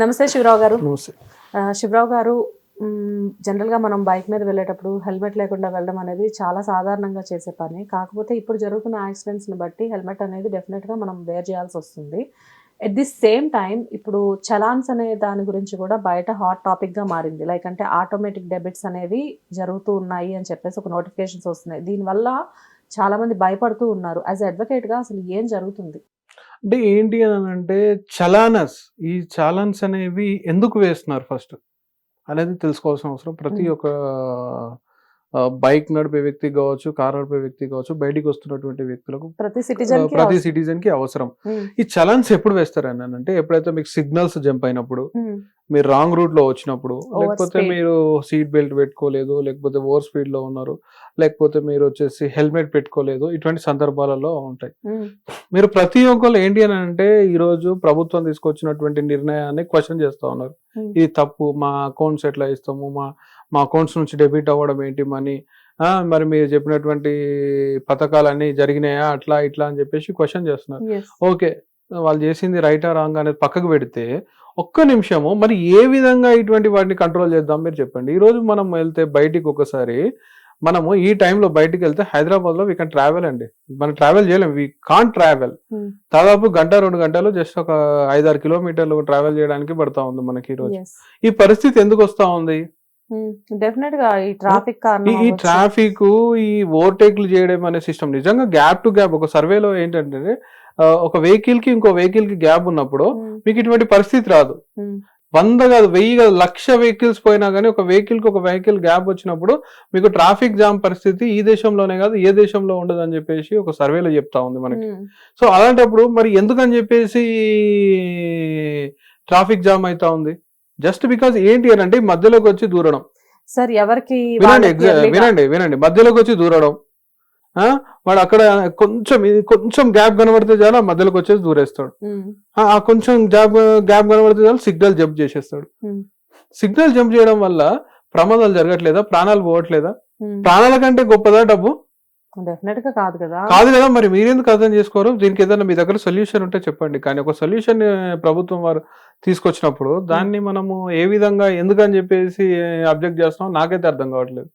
నమస్తే శివరావు గారు. నమస్తే. శివరావు గారు జనరల్గా మనం బైక్ మీద వెళ్ళేటప్పుడు హెల్మెట్ లేకుండా వెళ్ళడం అనేది చాలా సాధారణంగా చేసే పని. కాకపోతే ఇప్పుడు జరుగుతున్న యాక్సిడెంట్స్ని బట్టి హెల్మెట్ అనేది డెఫినెట్గా మనం వేర్ చేయాల్సి వస్తుంది. ఎట్ ది సేమ్ టైం ఇప్పుడు చలాన్స్ అనే దాని గురించి కూడా బయట హాట్ టాపిక్గా మారింది. లైక్ అంటే ఆటోమేటిక్ డెబిట్స్ అనేవి జరుగుతూ ఉన్నాయి అని చెప్పేసి ఒక నోటిఫికేషన్స్ వస్తున్నాయి. దీనివల్ల చాలా మంది భయపడుతూ ఉన్నారు. యాజ్ అడ్వకేట్గా అసలు ఏం జరుగుతుంది? అంటే ఏంటి అని అంటే చలానస్ ఈ చలాన్స్ అనేవి ఎందుకు వేస్తున్నారు ఫస్ట్? అనేది తెలుసుకోవాల్సిన అవసరం. ప్రతి. ఒక్క బైక్ నడిపే వ్యక్తి కావచ్చు కార్ నడిపే వ్యక్తి కావచ్చు బయటికి వస్తున్నటువంటి వ్యక్తులకు ప్రతి సిటిజన్ ప్రతి సిటిజన్కి అవసరం. ఈ చలాన్స్ ఎప్పుడు వేస్తారు అని అంటే ఎప్పుడైతే మీకు సిగ్నల్స్ జంప్ అయినప్పుడు మీరు రాంగ్ రూట్లో వచ్చినప్పుడు లేకపోతే. మీరు సీట్ బెల్ట్ పెట్టుకోలేదు లేకపోతే ఓవర్ స్పీడ్లో ఉన్నారు లేకపోతే మీరు వచ్చేసి హెల్మెట్ పెట్టుకోలేదు ఇటువంటి సందర్భాలలో ఉంటాయి. మీరు ప్రతి ఒక్కరు ఏంటి అని అంటే ఈ రోజు ప్రభుత్వం తీసుకొచ్చినటువంటి నిర్ణయాన్ని క్వశ్చన్ చేస్తా ఉన్నారు. Hmm. ఇది తప్పు మా అకౌంట్స్ ఎట్లా ఇస్తాము మా మా అకౌంట్స్ నుంచి డెబిట్ అవ్వడం ఏంటి మనీ? మరి మీరు చెప్పినటువంటి పథకాలన్నీ జరిగినాయా అట్లా ఇట్లా అని చెప్పేసి క్వశ్చన్ చేస్తున్నారు. ఓకే వాళ్ళు చేసింది రైటా రాంగ్ అనేది పక్కకు పెడితే ఒక్క నిమిషము మరి ఏ విధంగా ఇటువంటి వాటిని కంట్రోల్ చేద్దాం మీరు చెప్పండి. ఈ రోజు మనం వెళ్తే బయటికి ఒకసారి మనము ఈ టైంలో బయటికి వెళ్తే హైదరాబాద్లో వీ కెన్ ట్రావెల్ అండి. మనం ట్రావెల్ చేయలేం. వీ కాన్ ట్రావెల్ దాదాపు గంట రెండు గంటలు జస్ట్ ఒక ఐదారు కిలోమీటర్లు ట్రావెల్ చేయడానికి పడతా ఉంది మనకి ఈ రోజు. ఈ పరిస్థితి ఎందుకు వస్తా ఉంది? డెఫినెట్గా ఈ ట్రాఫిక్ ఈ. ట్రాఫిక్ ఈ ఓవర్టేక్లు చేయడం అనే సిస్టమ్ నిజంగా గ్యాప్ టు గ్యాప్ ఒక సర్వేలో ఏంటంటే ఒక వెహికల్కి ఇంకో వెహికల్కి గ్యాప్ ఉన్నప్పుడు మీకు ఇటువంటి పరిస్థితి రాదు. వంద కాదు వెయ్యి కాదు లక్ష వెహికల్స్ పోయినా కానీ ఒక వెహికల్కి ఒక వెహికల్ గ్యాప్ వచ్చినప్పుడు మీకు ట్రాఫిక్ జామ్ పరిస్థితి ఈ దేశంలోనే కాదు ఏ దేశంలో ఉండదు అని చెప్పేసి ఒక సర్వేలో చెప్తా ఉంది మనకి. సో అలాంటప్పుడు మరి ఎందుకని చెప్పేసి ట్రాఫిక్ జామ్ అవుతా ఉంది? జస్ట్ బికాస్ ఏంటి అని అంటే మధ్యలోకి వచ్చి దూరడం. సార్ ఎవరికి వినండి వినండి వినండి. మధ్యలోకి వచ్చి దూరడం. వాడు అక్కడ కొంచెం ఇది కొంచెం గ్యాప్ కనబడితే చాలు మధ్యలోకి వచ్చేసి దూరేస్తాడు. ఆ కొంచెం గ్యాప్ గ్యాప్ కనబడితే చాలు సిగ్నల్ జంప్ చేసేస్తాడు. సిగ్నల్ జంప్ చేయడం వల్ల ప్రమాదాలు జరగట్లేదా? ప్రాణాలు పోవట్లేదా. ప్రాణాల కంటే గొప్పదా డబ్బు? డెఫినెట్గా కాదు కదా. కాదు కదా మరి మీరెందుకు అర్థం చేసుకోరు? దీనికి ఏదైనా మీ దగ్గర సొల్యూషన్ ఉంటే చెప్పండి. కానీ ఒక సొల్యూషన్ ప్రభుత్వం వారు తీసుకొచ్చినప్పుడు దాన్ని మనము ఏ విధంగా ఎందుకని చెప్పేసి అబ్జెక్ట్ చేస్తున్నాం? నాకైతే అర్థం కావట్లేదు.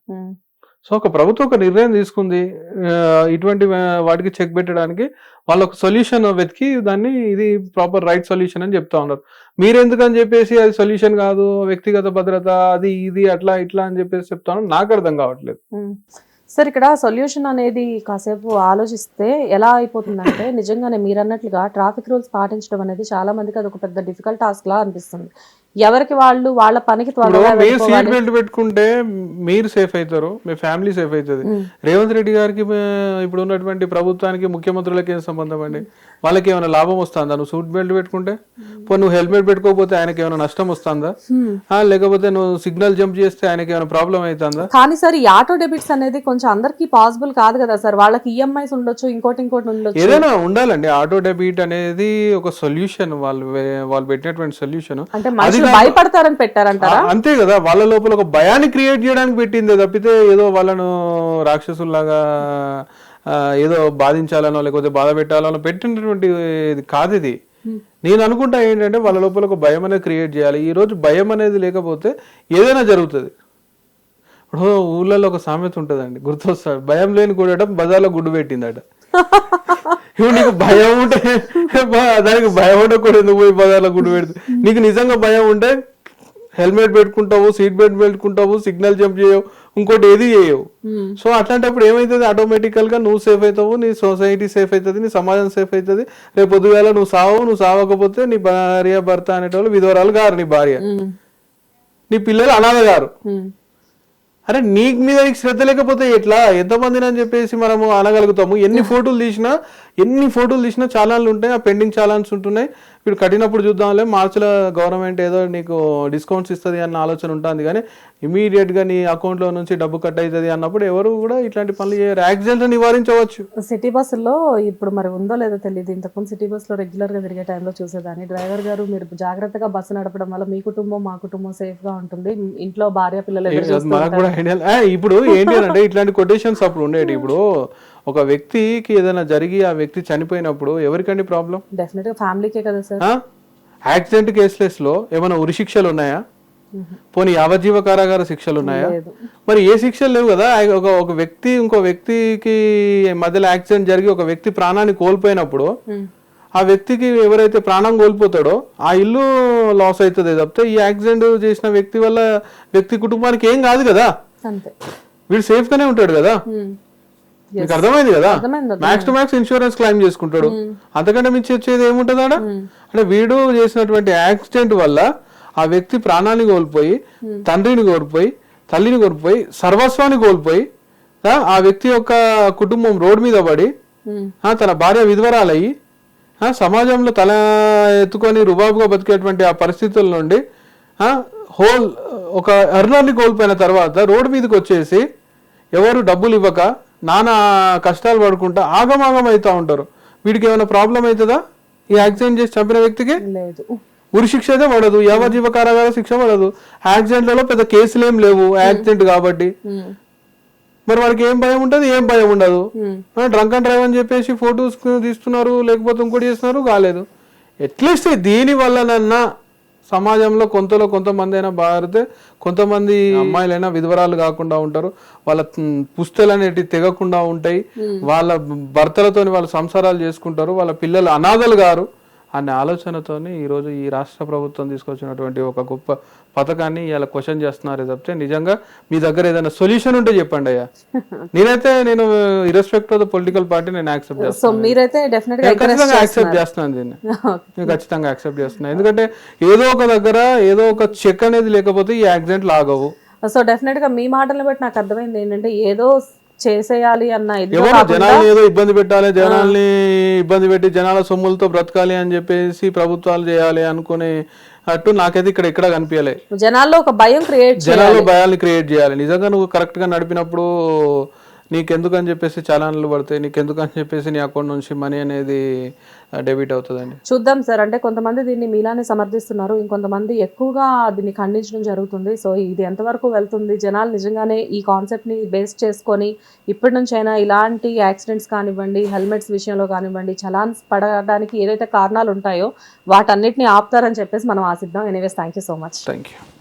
సో ఒక ప్రభుత్వం ఒక నిర్ణయం తీసుకుంది. ఇటువంటి వాటికి చెక్ పెట్టడానికి వాళ్ళు ఒక సొల్యూషన్ వెతికి దాన్ని ఇది ప్రాపర్ రైట్ సొల్యూషన్ అని చెప్తా ఉన్నారు. మీరు ఎందుకని చెప్పేసి అది సొల్యూషన్ కాదు వ్యక్తిగత భద్రత అది ఇది అట్లా ఇట్లా అని చెప్పేసి చెప్తాను నాకు అర్థం కావట్లేదు. సార్ ఇక్కడ సొల్యూషన్ అనేది కాసేపు ఆలోచిస్తే ఎలా అయిపోతుందంటే నిజంగానే మీరు అన్నట్లుగా ట్రాఫిక్ రూల్స్ పాటించడం అనేది చాలా మందికి అది ఒక పెద్ద డిఫికల్ట్ టాస్క్ లా అనిపిస్తుంది. ఎవరికి వాళ్ళు వాళ్ళ పనికి మీరు సీట్. బెల్ట్ పెట్టుకుంటే మీరు సేఫ్ అవుతారు మీ ఫ్యామిలీ సేఫ్ అవుతుంది. రేవంత్ రెడ్డి గారికి ఇప్పుడు ఉన్నటువంటి ప్రభుత్వానికి ముఖ్యమంత్రులకి ఏం సంబంధం అండి? వాళ్ళకి ఏమైనా లాభం వస్తుందా? నువ్వు సూట్ బెల్ట్ పెట్టుకుంటే? పో నువ్వు హెల్మెట్ పెట్టుకోకపోతే ఆయనకి ఏమైనా నష్టం వస్తుందా? లేకపోతే నువ్వు సిగ్నల్ జంప్ చేస్తే ఆయనకి ఏమైనా ప్రాబ్లం అవుతుందా? కానీ సార్ ఈ ఆటో డెబిట్స్ అనేది కొంచెం అందరికి పాసిబుల్ కాదు కదా సార్. వాళ్ళకి ఈఎంఐస్ ఉండొచ్చు ఇంకోటి ఇంకోటి ఉండొచ్చు. ఏదైనా ఉండాలండి. ఆటో డెబిట్ అనేది ఒక సొల్యూషన్ వాళ్ళు వాళ్ళు పెట్టినటువంటి సొల్యూషన్ అంటే భయపడతారని పెట్టారంటారా? అంతే కదా. వాళ్ళ లోపల ఒక భయాన్ని క్రియేట్ చేయడానికి పెట్టింది. తప్పితే ఏదో వాళ్ళను రాక్షసుల్లాగా ఏదో బాధించాలనో లేకపోతే బాధ పెట్టాలనో పెట్టినటువంటి ఇది కాదు ఇది. నేను అనుకుంటా ఏంటంటే వాళ్ళ లోపల ఒక భయం అనేది క్రియేట్ చేయాలి. ఈ రోజు భయం అనేది లేకపోతే ఏదైనా జరుగుతుంది. ఇప్పుడు ఊళ్ళలో ఒక సామెత ఉంటుందండి. గుర్తొస్తాడు భయం లేని కూడటం బజార్లో గుడ్డు పెట్టిందట. ఇప్పుడు నీకు భయం ఉంటే దానికి భయం ఉండకూడదు ఎందుకు పోయి బజార్లో గుడ్డు పెడితే? నీకు నిజంగా భయం ఉంటే హెల్మెట్ పెట్టుకుంటావు సీట్ బెల్ట్ పెట్టుకుంటావు సిగ్నల్ జంప్ చేయవు ఇంకోటి ఏది చేయవు. సో అట్లాంటప్పుడు ఏమవుతుంది ఆటోమేటికల్గా నువ్వు సేఫ్ అవుతావు నీ సొసైటీ సేఫ్ అవుతుంది నీ సమాజం సేఫ్ అవుతుంది. రేపు పొద్దువేళ నువ్వు సావు నువ్వు సావకపోతే నీ భార్య భర్త అనేటోళ్ళు విధవరాలు గారు నీ భార్య. నీ పిల్లలు అనాథ గారు. అరే నీకు మీద నీకు శ్రద్ధ లేకపోతే ఎట్లా? ఎంతమందిని అని చెప్పేసి మనము అనగలుగుతాము. ఎన్ని ఫోటోలు తీసినా ఎన్ని ఫోటోలు తీసినా చాలాన్లు ఉంటాయి ఆ పెండింగ్ చాలాన్స్ ఉంటున్నాయి. ఇప్పుడు కట్టినప్పుడు చూద్దాంలే మార్చిలో గవర్నమెంట్ ఏదో నీకు డిస్కౌంట్స్ ఇస్తుంది అన్న ఆలోచన ఉంటుంది కానీ ఇమీడియట్గా నీ అకౌంట్లో నుంచి డబ్బు కట్ అవుతుంది అన్నప్పుడు ఎవరు కూడా ఇట్లాంటి పనులు చేయరు. యాక్సిడెంట్ నివారించవచ్చు. సిటీ బస్సుల్లో ఇప్పుడు మరి ఉందో లేదో తెలియదు ఇంతకుముందు సిటీ బస్సులో రెగ్యులర్గా తిరిగే టైంలో చూసేదాన్ని. డ్రైవర్ గారు మీరు జాగ్రత్తగా బస్సు నడపడం వల్ల మీ కుటుంబం మా కుటుంబం సేఫ్గా ఉంటుంది. ఇంట్లో భార్య పిల్లలు ఇప్పుడు ఏంటి అంటే ఇట్లాంటి కొటేషన్స్ అప్పుడు ఉండేటి. ఇప్పుడు ఒక వ్యక్తికి ఏదైనా జరిగి ఆ వ్యక్తి చనిపోయినప్పుడు ఎవరికండి ప్రాబ్లం? డెఫినెట్గా ఫ్యామిలీకే కదా సార్ యాక్సిడెంట్ కేసెస్లో ఏమైనా ఉరి శిక్షలు ఉన్నాయా? పోనీ యావజ్జీవ కారాగార శిక్షలు ఉన్నాయా? మరి ఏ శిక్షలు లేవు కదా? ఒక ఒక వ్యక్తి ఇంకో వ్యక్తికి మధ్యలో యాక్సిడెంట్ జరిగి ఒక వ్యక్తి ప్రాణాన్ని కోల్పోయినప్పుడు. ఆ వ్యక్తికి ఎవరైతే ప్రాణం కోల్పోతాడో ఆ ఇల్లు లాస్ అవుతుంది తప్పితే ఈ యాక్సిడెంట్ చేసిన వ్యక్తి వల్ల వ్యక్తి కుటుంబానికి ఏం కాదు కదా? వీడు సేఫ్ గానే ఉంటాడు కదా. మీకు అర్థమైంది కదా? Max to max insurance claim చేసుకుంటాడు. అంతకంటే మించి వచ్చేది ఏముంటుంది ఆడ అంటే వీడు చేసినటువంటి యాక్సిడెంట్ వల్ల ఆ వ్యక్తి ప్రాణాన్ని కోల్పోయి తండ్రిని కోల్పోయి తల్లిని కోల్పోయి సర్వస్వాన్ని కోల్పోయి ఆ, వ్యక్తి యొక్క కుటుంబం రోడ్డు మీద పడి తన భార్య విధవరాలయ్యి సమాజంలో తల ఎత్తుకొని రుబాబుగా బతికేటువంటి ఆ పరిస్థితుల నుండి హోల్ ఒక ఎర్నర్ని కోల్పోయిన తర్వాత రోడ్డు మీదకి వచ్చేసి ఎవరు డబ్బులు ఇవ్వక నానా కష్టాలు పడుకుంటా ఆగమాగం అవుతా ఉంటారు. వీడికి ఏమైనా ప్రాబ్లం అవుతుందా ఈ యాక్సిడెంట్ చేసి చంపిన వ్యక్తికి? లేదు. ఉరి శిక్ష అయితే పడదు. యావజ్జీవ కారాగార శిక్ష పడదు. యాక్సిడెంట్లలో పెద్ద కేసులు ఏం లేవు యాక్సిడెంట్ కాబట్టి. మరి వాడికి ఏం భయం ఉంటుంది? ఏం భయం ఉండదు. డ్రంక్ అండ్ డ్రైవ్ అని చెప్పేసి ఫొటోస్ తీస్తున్నారు లేకపోతే ఇంకోటి చేస్తున్నారు కాలేదు. అట్లీస్ట్ దీని వల్లనన్నా సమాజంలో కొంతలో కొంతమంది అయినా బారితే కొంతమంది అమ్మాయిలైనా విధవరాలు కాకుండా ఉంటారు. వాళ్ళ పుస్తలు అనేటివి తెగకుండా ఉంటాయి. వాళ్ళ భర్తలతోని వాళ్ళ సంసారాలు చేసుకుంటారు. వాళ్ళ పిల్లలు అనాథలు గారు. అనే ఆలోచనతోని ఈరోజు ఈ రాష్ట్ర ప్రభుత్వం తీసుకొచ్చినటువంటి ఒక గొప్ప పథకాన్ని ఇలా క్వశ్చన్ చేస్తున్నారు తప్పితే నిజంగా మీ దగ్గర ఏదైనా సొల్యూషన్ ఉంటే చెప్పండి అయ్యా. నేనైతే నేను irrespective of the political party నేను యాక్సెప్ట్ చేస్తాను మీరైతే ఖచ్చితంగా యాక్సెప్ట్ చేస్తున్నాను దీన్ని. నేను ఖచ్చితంగా యాక్సెప్ట్ చేస్తున్నాను. ఎందుకంటే ఏదో ఒక దగ్గర ఏదో ఒక చెక్ అనేది లేకపోతే ఈ యాక్సిడెంట్ లాగవు. సో డెఫినెట్గా మీ మాటలను బట్టి నాకు అర్థమైంది ఏంటంటే ఏదో చేసేయాలి అన్న జనాల్ని ఏదో ఇబ్బంది పెట్టాలి జనాల్ని ఇబ్బంది పెట్టి జనాల సొమ్ములతో బ్రతకాలి అని చెప్పేసి ప్రభుత్వాలు చేయాలి అనుకునే అట్టు నాకైతే ఇక్కడ ఎక్కడ కనిపించలే. జనాల్లో ఒక భయం క్రియేట్ జనాల్లో భయాల్ని క్రియేట్ చేయాలి. నిజంగా నువ్వు కరెక్ట్గా నడిపినప్పుడు నీకెందుకు అని చెప్పేసి చలాన్లు పడతాయి నీకెందుకు అని చెప్పేసి నీ అకౌంట్ నుంచి మనీ అనేది డెబిట్ అవుతుందండి. చూద్దాం సార్. అంటే కొంతమంది దీన్ని మీలానే సమర్థిస్తున్నారు. ఇంకొంతమంది ఎక్కువగా దీన్ని ఖండించడం జరుగుతుంది. సో ఇది ఎంతవరకు వెళ్తుంది? జనాలు నిజంగానే ఈ కాన్సెప్ట్ని బేస్ చేసుకొని ఇప్పటి నుంచైనా ఇలాంటి యాక్సిడెంట్స్ కానివ్వండి హెల్మెట్స్ విషయంలో కానివ్వండి చలాన్స్ పడడానికి ఏదైతే కారణాలు ఉంటాయో వాటన్నిటిని ఆపుతారని చెప్పేసి మనం ఆశిద్దాం. Anyways thank you so much. Thank you